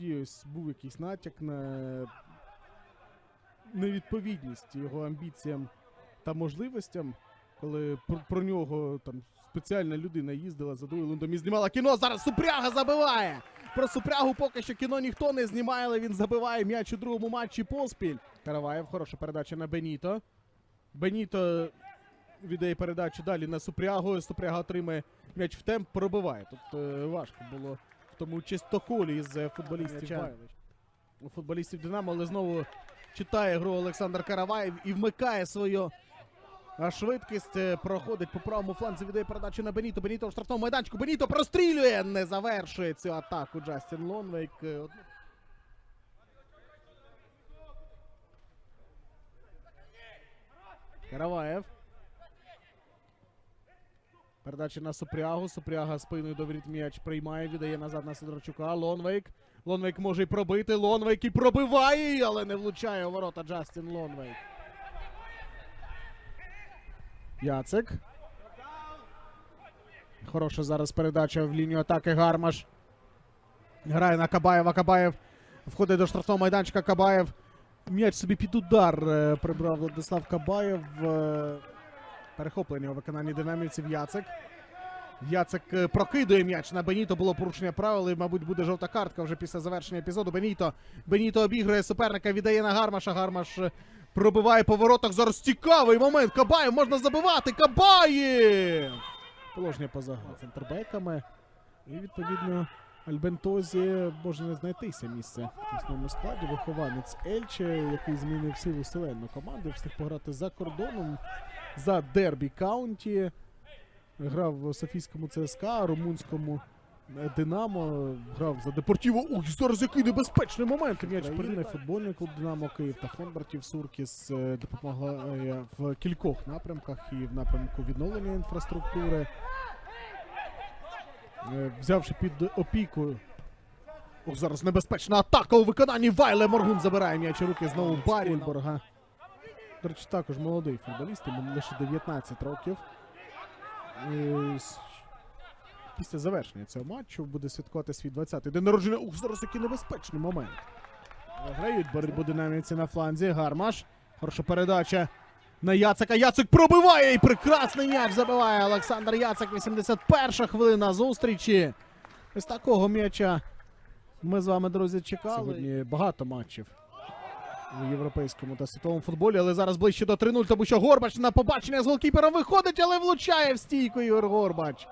тоді ось був якийсь натяк на невідповідність його амбіціям та можливостям, коли про, про нього там спеціальна людина їздила за дуелендом і знімала кіно. Зараз Супряга забиває! Про Супрягу поки що кіно ніхто не знімає, але він забиває м'яч у другому матчі поспіль. Караваєв, хороша передача на Беніто. Беніто віддає передачу далі на Супрягу. Супряга отримає м'яч в темп, пробиває. Тут е, важко було тому чистоколі з футболістів. У футболістів Динамо, але знову читає гру Олександр Караваєв і вмикає свою швидкість. Е, Проходить по правому фланзі, віддає передачу на Беніто. Беніто в штрафному майданчику. Беніто прострілює! Не завершує цю атаку Джастін Лонвейк. Е, Караваєв. Передача на Супрягу. Супряга спиною до воріт м'яч приймає, віддає назад на Сидорчука. Лонвейк. Лонвейк може й пробити. Лонвейк і пробиває, але не влучає у ворота Джастін Лонвейк. Яцик. Хороша зараз передача в лінію атаки Гармаш. Грає на Кабаєва. Кабаєв входить до штрафного майданчика. Кабаєв. М'яч собі під удар е, прибрав Владислав Кабаєв. Перехоплення у виконанні динамівців Яцик. Яцик е, прокидує м'яч на Беніто. Було порушення правил. і, мабуть, буде жовта картка вже після завершення епізоду. Беніто. Беніто обігрує суперника, віддає на Гармаша. Гармаш е, пробиває по воротах. Зараз цікавий момент. Кабаєв можна забивати. Кабаєв! Положення поза центрбеками. І відповідно Альбентозі може не знайтися місце в основному складі. Вихованець Ельче, який змінив силу селенну команду, встиг пограти за кордоном за Дербі Каунті. Грав в Софійському ЦСКА, румунському е, Динамо, грав за Депортіво. Ух, зараз який небезпечний момент. М'яч передає футбольний клуб Динамо Київ та фонд братів Суркіс е, допомагає в кількох напрямках і в напрямку відновлення інфраструктури. Е, Взявши під опіку. Ох, зараз небезпечна атака у виконанні Вайле Моргун забирає м'яч у руки знову Барільборга. До речі, також молодий футболіст, йому лише 19 років. Після завершення цього матчу буде святкувати свій 20-й день народження. Ух, зараз який небезпечний момент. Виграють боротьбу динаміці на фланзі. Гармаш. Хороша передача на Яцика. Яцик пробиває і прекрасний м'яч забиває Олександр Яцик. 81 хвилина зустрічі. Ось такого м'яча ми з вами, друзі, чекали. Сьогодні багато матчів у європейському та світовому футболі, але зараз ближче до 3-0, тому що Горбач на побачення з голкіпером виходить, але влучає в стійку Ігор Горбач.